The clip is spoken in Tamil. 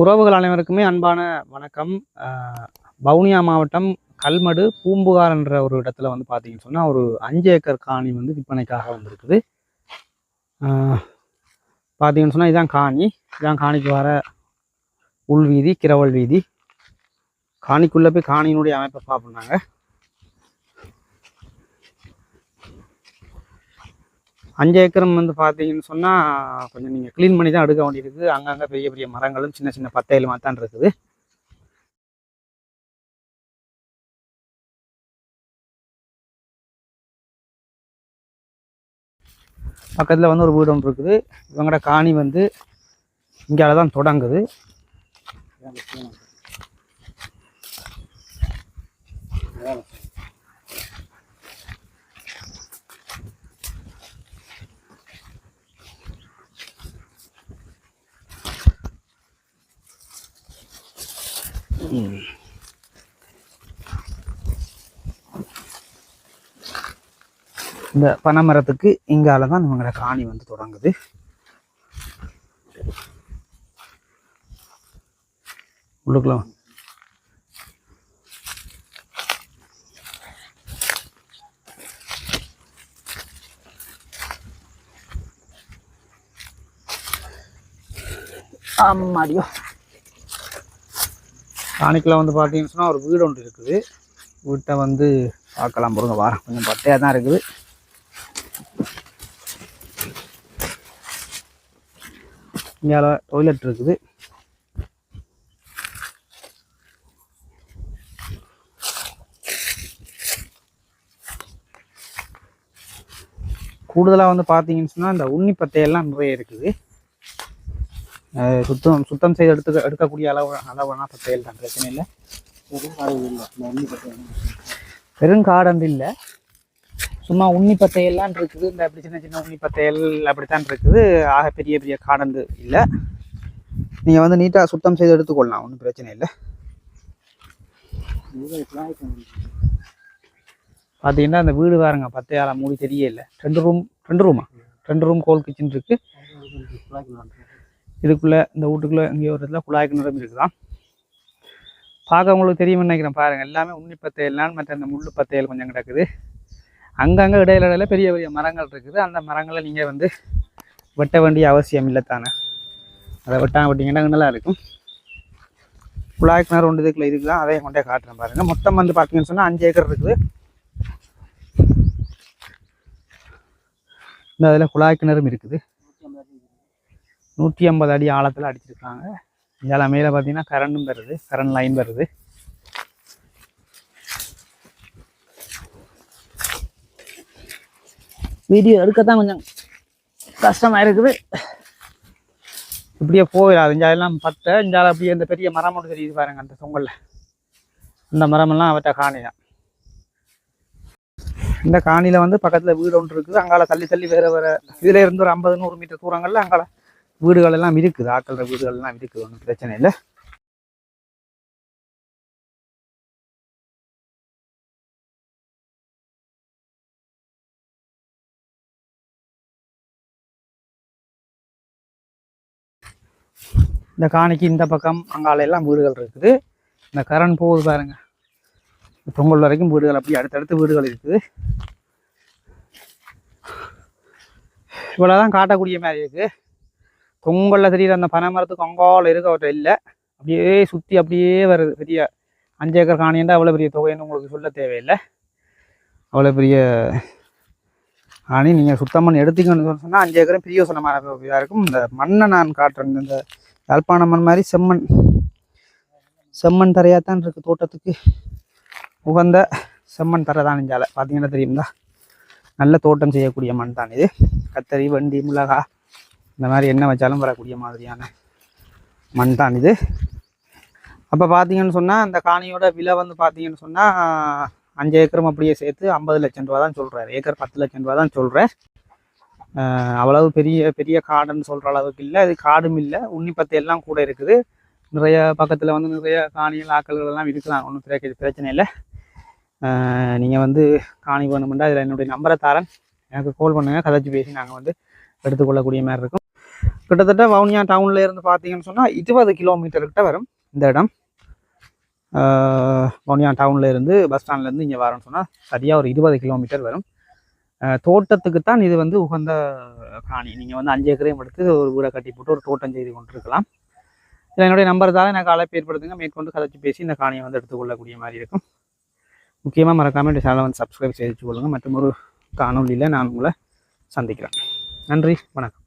உறவுகள் அனைவருக்குமே அன்பான வணக்கம். வவுனியா மாவட்டம் கல்மடு பூம்புகார் என்ற ஒரு இடத்துல வந்து பார்த்தீங்கன்னு சொன்னால் ஒரு அஞ்சு ஏக்கர் காணி வந்து விற்பனைக்காக வந்திருக்குது. பார்த்தீங்கன்னு சொன்னால் இதான் காணி. இதான் காணிக்கு வர உள்வீதி கிரவல் வீதி. காணிக்குள்ளே போய் காணியினுடைய அமைப்பை பார்ப்போம்னாங்க அஞ்சு ஏக்கரம் வந்து பார்த்தீங்கன்னு சொன்னால் கொஞ்சம் நீங்கள் க்ளீன் பண்ணி தான் எடுக்க வேண்டியிருக்கு. அங்கங்கே பெரிய பெரிய மரங்களும் சின்ன சின்ன பத்தையிலுமா தான் இருக்குது. பக்கத்தில் வந்து ஒரு வீடு ஒன்று இருக்குது. இவங்களோட காணி வந்து இங்கால தான் தொடங்குது. இந்த பனைமரத்துக்கு இங்கால தான் இவங்களோட காணி வந்து தொடங்குது. உள்ளுக்கலாம் வா. காணிக்கில் வந்து பார்த்தீங்கன்னு சொன்னால் ஒரு வீடு ஒன்று இருக்குது. வீட்டை வந்து பார்க்கலாம் பொருங்க வாரம் கொஞ்சம் பட்டையாக தான் இருக்குது. இங்கே டொய்லெட் இருக்குது. கூடுதலாக வந்து பார்த்தீங்கன்னு சொன்னால் இந்த உண்ணி பத்தையெல்லாம் நிறைய இருக்குது. சுத்தம் சுத்தம் செய்து எடுத்து எடுக்கக்கூடிய அளவு அளவுனா பத்தையல் தான் பிரச்சனை இல்லை. பெருங்காடந்து இல்லை. சும்மா உண்ணி பத்தையெல்லாம் இருக்குது. இந்த அப்படி சின்ன சின்ன உண்ணி பத்தையல் அப்படித்தான் இருக்குது. ஆக பெரிய பெரிய காடந்து இல்லை. நீங்கள் வந்து நீட்டாக சுத்தம் செய்து எடுத்துக்கொள்ளலாம். ஒன்றும் பிரச்சனை இல்லை. பார்த்தீங்கன்னா அந்த வீடு பாருங்க பத்தையால மூடி தெரியல. ரெண்டு ரூம் ரெண்டு ரூமா ரெண்டு ரூம் கோல் கிச்சன் இருக்குது இதுக்குள்ளே இந்த வீட்டுக்குள்ளே இங்கே ஒரு இதில் குழாய் கிணறும் இருக்குதான். பார்க்க உங்களுக்கு தெரியும்னு நினைக்கிறேன் பாருங்கள் எல்லாமே உண்ணி பத்தையெல்லாம் மற்ற அந்த முள்ளு பத்தையல் கொஞ்சம் கிடக்குது. அங்கங்கே இடையில இடையில பெரிய பெரிய மரங்கள் இருக்குது. அந்த மரங்களை நீங்கள் வந்து வெட்ட வேண்டிய அவசியம் இல்லை தானே. அதை வெட்டாங்க வெட்டிங்கன்னா நல்லா இருக்கும். குழாய் கிணறு ஒன்று இதுக்குள்ள இதுக்குலாம் அதையும் கொண்டே காட்டுறேன் பாருங்கள் மொத்தம் வந்து பார்த்தீங்கன்னு சொன்னால் அஞ்சு ஏக்கர் இருக்குது. இந்த அதில் குழாய் கிணறும் இருக்குது. நூற்றி ஐம்பது அடி ஆழத்தில் அடிச்சிருக்காங்க. இதில் மேலே பார்த்தீங்கன்னா கரண்டும் வருது. கரண்ட் லைன் வருது. வீடியோ எடுக்கத்தான் கொஞ்சம் கஷ்டமாக இருக்குது. இப்படியே போயிடாது. இஞ்சாலெல்லாம் பத்தை இஞ்சால அப்படியே இந்த பெரிய மரம் ஒன்று தெரியுது பாருங்க அந்த தொங்கலில். அந்த மரமெல்லாம் அவற்றை காணிதான். இந்த காணியில் வந்து பக்கத்தில் வீடு ஒன்று இருக்குது. அங்கால தள்ளி தள்ளி வேறு வேறு இதில் இருந்து ஒரு ஐம்பது நூறு மீட்டர் தூரங்களில் அங்கால வீடுகள் எல்லாம் இருக்குது. ஆக்கள்ற வீடுகள் எல்லாம் இருக்குது. ஒன்றும் பிரச்சனை இல்லை. இந்த காணிக்கு இந்த பக்கம் அங்கால எல்லாம் வீடுகள் இருக்குது. இந்த கரண்ட் போகுது பாருங்க. பொங்கல் வரைக்கும் வீடுகள் அப்படி அடுத்தடுத்து வீடுகள் இருக்குது. இவ்வளோதான் காட்டக்கூடிய மாதிரி இருக்கு. பொங்கலில் தெரியுற அந்த பனை மரத்துக்கு அங்கால இருக்க அவற்றை இல்லை. அப்படியே சுற்றி அப்படியே வருது. பெரிய அஞ்சு ஏக்கர் காணியண்டா அவ்வளோ பெரிய தொகைன்னு உங்களுக்கு சொல்ல தேவையில்லை. அவ்வளோ பெரிய காணி. நீங்கள் சுத்தமண் எடுத்துக்கணும்னு சொன்னால் அஞ்சு ஏக்கரும் பெரிய சொன்னமான இதாக இருக்கும். இந்த மண்ணை நான் காட்டுறேன். இந்த யாழ்ப்பாண மண் மாதிரி செம்மண் செம்மண் தரையாக தான் இருக்குது தோட்டத்துக்கு. உகந்த செம்மண் தரை தான் இஞ்சால பார்த்தீங்கன்னா தெரியுங்களா நல்ல தோட்டம் செய்யக்கூடிய மண் தான் இது. கத்தரி வண்டி மிளகா இந்த மாதிரி என்ன வச்சாலும் வரக்கூடிய மாதிரியான மண் தான் இது அப்போ பார்த்தீங்கன்னு சொன்னால் அந்த காணியோட விலை வந்து பார்த்தீங்கன்னு சொன்னால் அஞ்சு ஏக்கரும் அப்படியே சேர்த்து ஐம்பது லட்சம் ரூபா தான் சொல்கிறார் ஏக்கர் பத்து லட்சம் ரூபா தான் சொல்கிறேன் அவ்வளவு பெரிய பெரிய காடுன்னு சொல்கிற அளவுக்கு இல்லை. அது காடும் இல்லை. உன்னிப்பத்தை எல்லாம் கூட இருக்குது. நிறைய பக்கத்தில் வந்து நிறைய காணிகள் ஆக்கல்கள் எல்லாம் இருக்கலாம். ஒன்றும் பிரச்சனை பிரச்சனை இல்லை. நீங்கள் வந்து காணி வேணுமெண்டா இதில் என்னுடைய நம்பரை தரேன். எனக்கு கால் பண்ணுங்கள் கதைச்சி பேசி நாங்கள் வந்து எடுத்துக்கொள்ளக்கூடிய மாதிரி இருக்கும். கிட்டத்தட்ட வவுனியா டவுனில் இருந்து பார்த்தீங்கன்னு சொன்னால் இருபது கிலோமீட்டர் கிட்ட வரும் இந்த இடம். வவுனியா டவுனில் இருந்து பஸ் ஸ்டாண்ட்லேருந்து இங்கே வரேன்னு சொன்னால் சரியாக ஒரு இருபது கிலோமீட்டர் வரும். தோட்டத்துக்கு தான் இது வந்து உகந்த காணி. நீங்கள் வந்து அஞ்சு ஏக்கரையும் எடுத்து ஒரு வீடை கட்டி போட்டு ஒரு தோட்டம் செய்து கொண்டிருக்கலாம். இதில் என்னுடைய நம்பர் தான் எனக்கு அழைப்பு ஏற்படுத்துங்க. மேற்கொண்டு கதைச்சு பேசி இந்த காணியை வந்து எடுத்துக்கொள்ளக்கூடிய மாதிரி இருக்கும். முக்கியமாக மறக்காமல் இந்த சேனலை வந்து சப்ஸ்கிரைப் செய்து கொள்ளுங்கள் மற்றும் ஒரு காணொலியில் நான் உங்களை சந்திக்கிறேன். நன்றி. வணக்கம்.